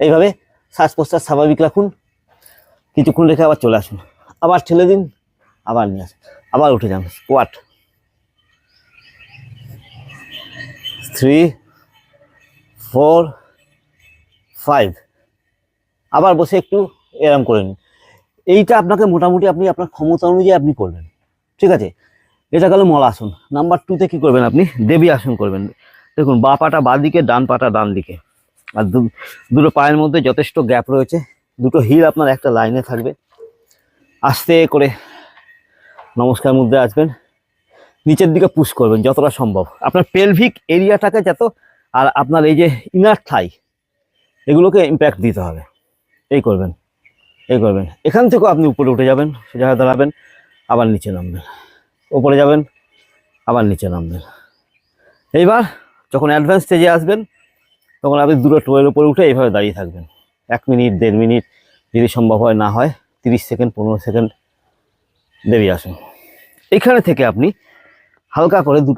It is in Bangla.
এইভাবে শ্বাস প্রশ্বাস স্বাভাবিক রাখুন। কিছুক্ষণ রেখে আবার চলে আসুন। আবার ঠেলে দিন, আবার নিয়ে আসুন। আবার উঠে যান। স্কোয়াট থ্রি ফোর ফাইভ আবার বসে একটু এরম করে নিন। এইটা আপনাকে মোটামুটি আপনি আপনার ক্ষমতা অনুযায়ী আপনি করবেন। ঠিক আছে? এটা গেল মল আসন। নাম্বার টুতে কী করবেন আপনি? দেবী আসন করবেন। দেখুন, বা পাটা বাঁ দিকে ডান পাটা ডান দিকে আর দুটো পায়ের মধ্যে যথেষ্ট গ্যাপ রয়েছে। দুটো হিল আপনার একটা লাইনে থাকবে। আস্তে করে নমস্কার মুদ্রায় আসবেন। নিচের দিকে পুশ করবেন যতটা সম্ভব। আপনার পেলভিক এরিয়াটাকে যত, আর আপনার এই যে ইনার থাই এগুলোকে ইম্প্যাক্ট দিতে হবে। এই করবেন এই করবেন। এখান থেকেও আপনি উপরে উঠে যাবেন, সোজা দাঁড়াবেন, আবার নিচে নামবেন। ওপরে যাবেন, আবার নিচে নামবেন। এইবার যখন অ্যাডভান্স স্টেজে আসবেন তখন আপনি দুটো টোয়ের উপরে উঠে এইভাবে দাঁড়িয়ে থাকবেন। এক মিনিট, দেড় মিনিট যদি সম্ভব হয় না হয়, তিরিশ সেকেন্ড, পনেরো সেকেন্ড দেরি আসুন। এখানে থেকে আপনি হালকা করে দুটো